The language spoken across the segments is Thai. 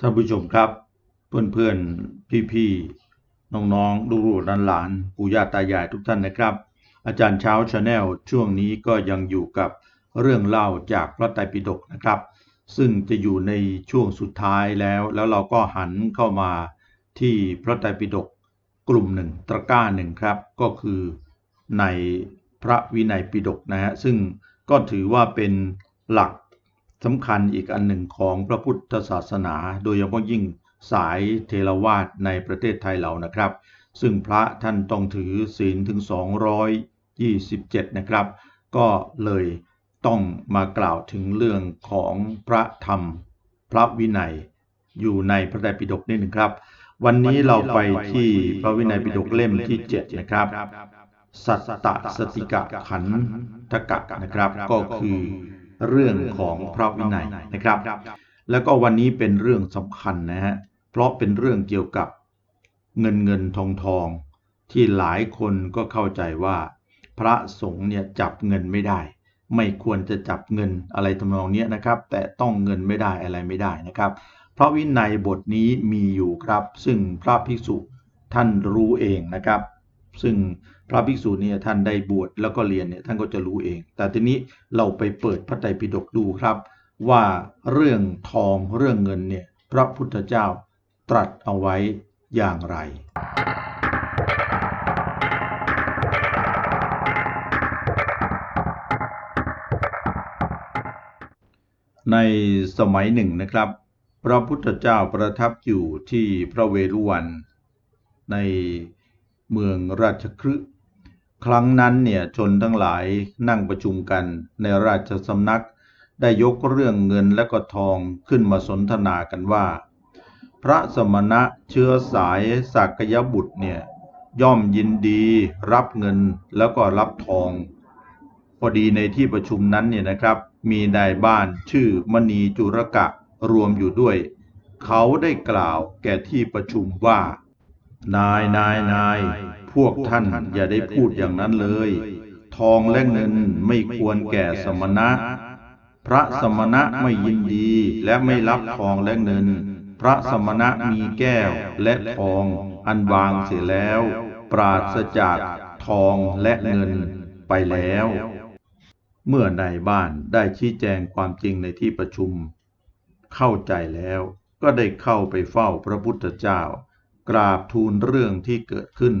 ท่านผู้ชมครับ เพื่อนๆ พี่ๆ น้องๆ ลูกๆหลานๆ ปู่ย่าตายายทุกท่านนะครับ อาจารย์เช้าชาแนลช่วงนี้ก็ยังอยู่กับเรื่องเล่าจากพระไตรปิฎกนะครับ ซึ่งจะอยู่ในช่วงสุดท้ายแล้ว แล้วเราก็หันเข้ามาที่พระไตรปิฎกกลุ่มหนึ่งตะก้าหนึ่งครับ ก็คือในพระวินัยปิฎกนะฮะซึ่งก็ถือว่าเป็นหลัก สำคัญอีกอันหนึ่งของพระพุทธศาสนา โดยเฉพาะยิ่งสายเทรวาสในประเทศไทยเรานะครับ ซึ่งพระท่านต้องถือศีลถึง 227 นะครับ ก็เลยต้องมากล่าวถึงเรื่องของพระธรรม พระวินัย อยู่ในพระไตรปิฎกนี่หนึ่งครับ วันนี้เราไปที่พระวินัยปิฎกเล่มที่ 7 นะครับ สัตตสติกะขันธกะนะครับ ก็คือ เรื่องของพระวินัยนะครับ แล้วก็วันนี้เป็นเรื่องสำคัญนะฮะเพราะเป็นเรื่องเกี่ยวกับเงินเงินทองทอง ที่หลายคนก็เข้าใจว่า พระสงฆ์เนี่ยจับเงินไม่ได้ ไม่ควรจะจับเงินอะไรทำนองนี้นะครับ แต่ต้องเงินไม่ได้อะไรไม่ได้นะครับเพราะวินัยบทนี้มีอยู่ครับ ซึ่งพระภิกษุท่านรู้เองนะครับ ซึ่งพระภิกษุเนี่ยท่านได้บวชแล้วก็เรียนเนี่ยท่านก็จะรู้เอง แต่ทีนี้เราไปเปิดพระไตรปิฎกดูครับ ว่าเรื่องทองเรื่องเงินเนี่ยพระพุทธเจ้าตรัสเอาไว้อย่างไร ในสมัยหนึ่งนะครับ พระพุทธเจ้าประทับอยู่ที่พระเวรุวันใน เมืองราชคฤห์ครั้งนั้นเนี่ยชนทั้งหลายนั่งประชุมกันในราชสำนักได้ยกเรื่องเงินและก็ทองขึ้นมาสนทนากันว่า พระสมณะเชื้อสายสักยบุตรเนี่ยย่อมยินดีรับเงินแล้วก็รับทอง พอดีในที่ประชุมนั้นเนี่ยนะครับ มีนายบ้านชื่อมณีจุรกะรวมอยู่ด้วย เขาได้กล่าวแก่ที่ประชุมว่า นายนายนาย พวกท่านอย่าได้พูดอย่างนั้นเลย ทองและเงินไม่ควรแก่สมณะ พระสมณะไม่ยินดีและไม่รับทองและเงิน พระสมณะมีแก้วและทอง อันวางเสียแล้ว ปราศจากทองและเงินไปแล้ว เมื่อนายบ้านได้ชี้แจงความจริงในที่ประชุม เข้าใจแล้วก็ได้เข้าไปเฝ้าพระพุทธเจ้า กราบทูลเรื่องที่เกิดขึ้น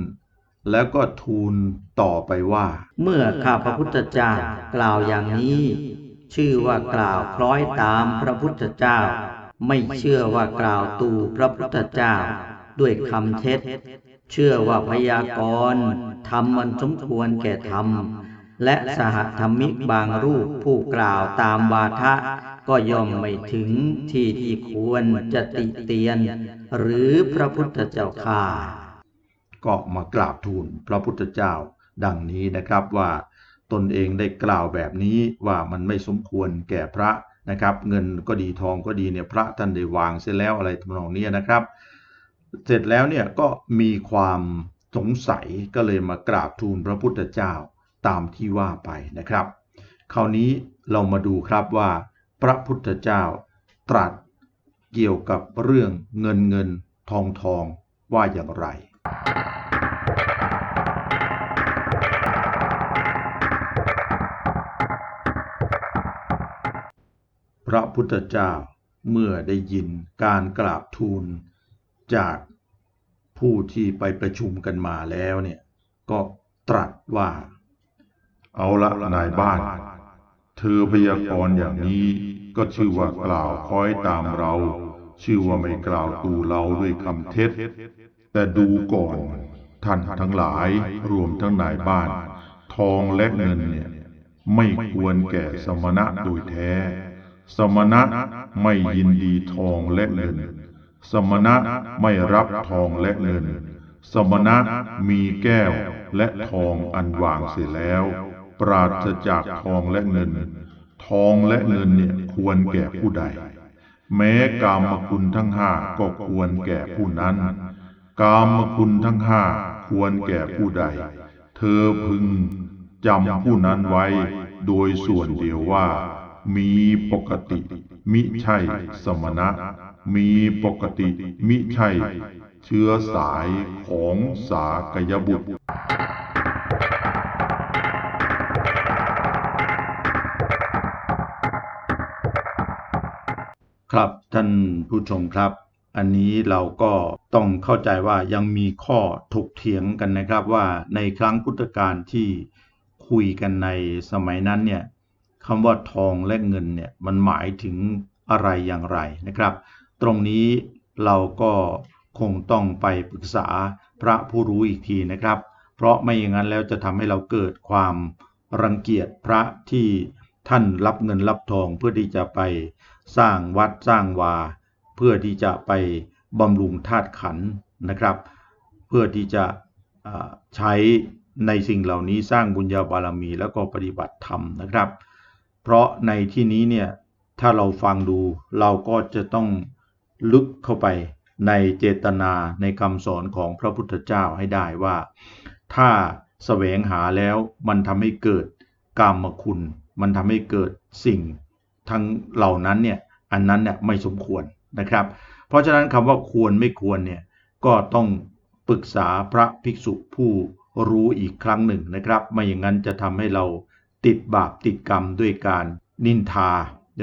แล้วก็ทูลต่อไปว่า เมื่อข้าพระพุทธเจ้ากล่าวอย่างนี้ ชื่อว่ากล่าวคล้อยตามพระพุทธเจ้า ไม่เชื่อว่ากล่าวตูพระพุทธเจ้า ด้วยคำเท็จ เชื่อว่าพยากรณ์ทำมันสมควรแก่ธรรม และสหธรรมิกบางรูปผู้กล่าวตามวาทะ ก็ย่อมไม่ถึงที่ที่ควรจะติเตียน หรือพระพุทธเจ้าข่าก็มากราบทูลพระพุทธเจ้าดังนี้นะครับว่าตนเองได้กล่าวแบบนี้ว่ามันไม่สมควรแก่พระนะครับ เงินก็ดีทองก็ดีเนี่ยพระท่านได้วางเสียแล้วอะไรทำนองนี้นะครับ เสร็จแล้วเนี่ยก็มีความสงสัยก็เลยมากราบทูลพระพุทธเจ้า ตามที่ว่าไปนะครับ คราวนี้เรามาดูครับว่าพระพุทธเจ้าตรัสเกี่ยวกับเรื่องเงินเงินทองทองว่าอย่างไร พระพุทธเจ้าเมื่อได้ยินการกราบทูลจากผู้ที่ไปประชุมกันมาแล้วเนี่ยก็ตรัสว่า เอาละนายบ้าน เธอพยากรณ์อย่างนี้ก็ชื่อว่ากล่าวคอยตามเรา ชื่อว่าไม่กล่าวตูเราด้วยคำเท็จ แต่ดูก่อน ท่านทั้งหลายรวมทั้งนายบ้าน ทองและเงินเนี่ยไม่ควรแก่สมณะโดยแท้ สมณะไม่ยินดีทองและเงิน สมณะไม่รับทองและเงิน สมณะมีแก้วและทองอันวางเสียแล้ว ปราศจากทองและเงิน ทองและเงินเนี่ยควรแก่ผู้ใด แม้กามคุณทั้งห้าก็ควรแก่ผู้นั้น กามคุณทั้งห้าควรแก่ผู้ใด เธอพึงจำผู้นั้นไว้ โดยส่วนเดียวว่า มีปกติ มิใช่สมณะ มีปกติมิใช่เชื้อสายของสากยบุตร ท่านผู้ชมครับ อันนี้เราก็ต้องเข้าใจว่ายังมีข้อถกเถียงกันนะครับว่าในครั้งพุทธกาลที่คุยกันในสมัยนั้นเนี่ยคำว่าทองและเงินเนี่ยมันหมายถึงอะไรอย่างไรนะครับ ตรงนี้เราก็คงต้องไปปรึกษาพระผู้รู้อีกทีนะครับ เพราะไม่อย่างนั้นแล้วจะทำให้เราเกิดความรังเกียจพระที่ท่านรับเงินรับทองเพื่อที่จะไป สร้างวัดสร้างวา เพื่อที่จะไปบำรุงธาตุขันนะครับ เพื่อที่จะใช้ในสิ่งเหล่านี้สร้างบุญญาบารมีแล้วก็ปฏิบัติธรรมนะครับ เพราะในที่นี้เนี่ยถ้าเราฟังดูเราก็จะต้องลึกเข้าไปในเจตนาในคำสอนของพระพุทธเจ้าให้ได้ว่า ถ้าแสวงหาแล้วมันทำให้เกิดกามคุณ มันทำให้เกิดสิ่ง ทั้งเหล่านั้นเนี่ยอันนั้นเนี่ยไม่สมควรนะครับ เพราะฉะนั้นคำว่าควรไม่ควรเนี่ยก็ต้องปรึกษาพระภิกษุผู้รู้อีกครั้งหนึ่งนะครับ ไม่อย่างนั้นจะทำให้เราติดบาปติดกรรมด้วยการนินทา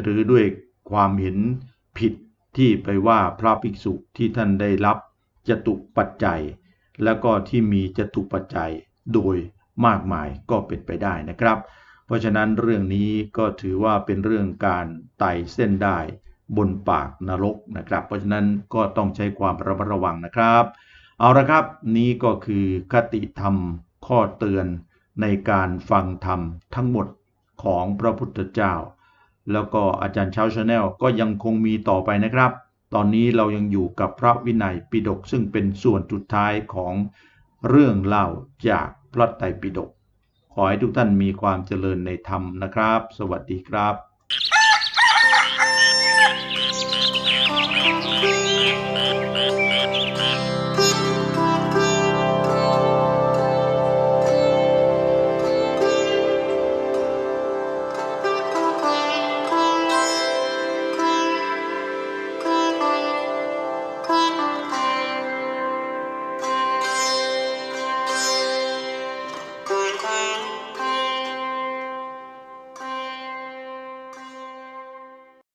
หรือด้วยความเห็นผิดที่ไปว่าพระภิกษุที่ท่านได้รับจตุปัจจัย แล้วก็ที่มีจตุปัจจัยโดยมากมายก็เป็นไปได้นะครับ เพราะฉะนั้นเรื่องนี้ก็ถือว่าเป็นเรื่องการไต่เส้นได้บนปากนรกนะครับ เพราะฉะนั้นก็ต้องใช้ความระมัดระวังนะครับ เอาละครับนี่ก็คือคติธรรมข้อเตือนในการฟังธรรมทั้งหมดของพระพุทธเจ้า แล้วก็อาจารย์เช้าชาแนลก็ยังคงมีต่อไปนะครับ ตอนนี้เรายังอยู่กับพระวินัยปิฎกซึ่งเป็นส่วนสุดท้ายของเรื่องเล่าจากพระไตรปิฎก ขอให้ทุกท่านมีความเจริญในธรรมนะครับ สวัสดีครับ